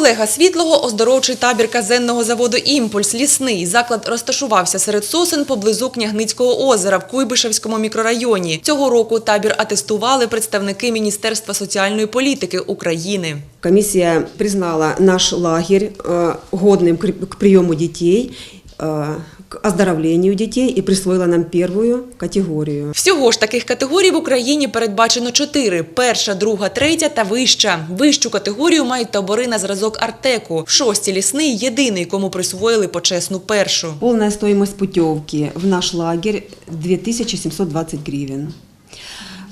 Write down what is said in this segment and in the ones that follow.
Олега Світлого оздоровчий табір казенного заводу «Імпульс» лісний. Заклад розташувався серед сосен поблизу Княгницького озера в Куйбишевському мікрорайоні. Цього року табір атестували представники Міністерства соціальної політики України. Комиссия признала наш лагерь э, годным к к приему детей, э, к оздоровлению детей и присвоила нам первую категорию. Всього ж таких категорій в Україні передбачено чотири: перша, друга, третя та вища. Вищу категорію мають табори на зразок Артеку. В шості лісний єдиний, кому присвоїли почесну першу. Полная стоимость путевки в наш лагерь 2720 гривен.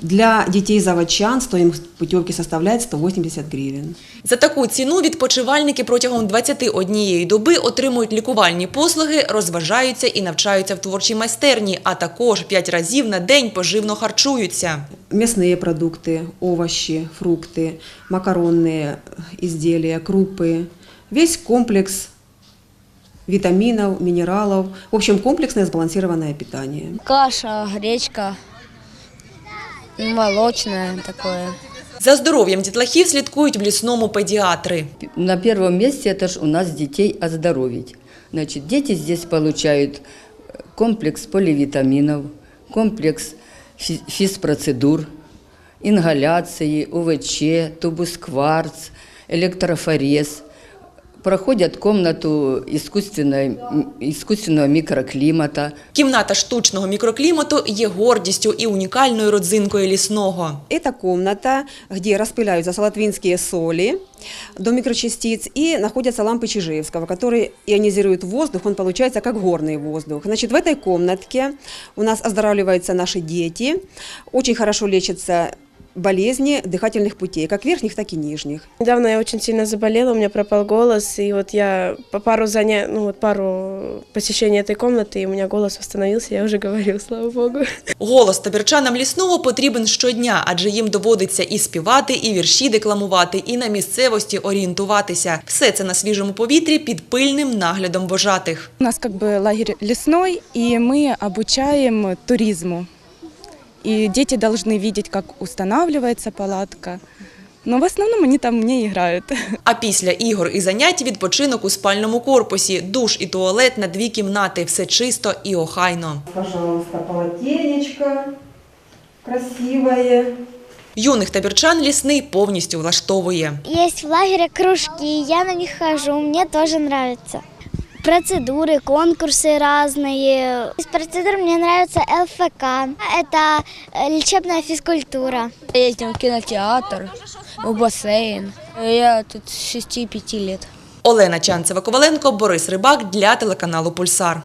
Для детей заводчан стоимость путевки составляет 180 гривен. За таку ціну відпочивальники протягом 21 доби отримують лікувальні послуги, розважаються і навчаються в творчій майстерні, а також 5 разів на день поживно харчуються. Мясные продукты, овощи, фрукты, макаронные изделия, крупы. Весь комплекс витаминов, минералов. В общем, комплексное сбалансированное питание. Каша, гречка, молочное такое. За здоров'ям дітлахів слідкують в лісному педіатри. На первом месте это ж у нас детей оздоровить. Значит, дети здесь получают э, комплекс поливитаминов, комплекс фи- физпроцедур, ингаляции, УВЧ, тубус-кварц, электрофорез. Проходят комнату искусственной- м, искусственного микроклимата. Кімната штучного мікроклімату є гордістю і унікальною родзинкою лісного. Это комната, где распыляются салатвинские соли до микрочастиц и находятся лампы Чижевского, которые ионизируют воздух, он получается как горный воздух. Значит, в этой комнатке у нас оздоравливаются наши дети, очень хорошо лечатся болезни дыхательных путей, как верхних, так и нижних. Недавно я очень сильно заболела, у меня пропал голос, и вот я по пару заня... ну вот пару посещений этой комнаты, и у меня голос восстановился, я уже говорю, слава богу. Голос табірчанам лісного потрібен щодня, адже їм доводиться і співати, і вірші декламувати, і на місцевості орієнтуватися. Все це на свіжому повітрі під пильним наглядом вожатих. У нас как бы лагерь лесной, и мы обучаем туризму. И дети должны видеть, как устанавливается палатка. Но в основном они там не играют. А після ігор і занять відпочинок у спальному корпусі, душ і туалет на дві кімнати. Все чисто і охайно. Пожалуйста, полотенечко красивое. Юних табірчан лісний повністю влаштовує. Есть в лагере кружки, я на них хожу, мне тоже нравится Процедуры, конкурсы разные. Из процедур мне нравится ЛФК. Это э, лечебная физкультура. Ездим в кинотеатр, в бассейн. Я тут с 6-5 лет. Олена Чанцева-Коваленко, Борис Рибак для телеканалу Пульсар.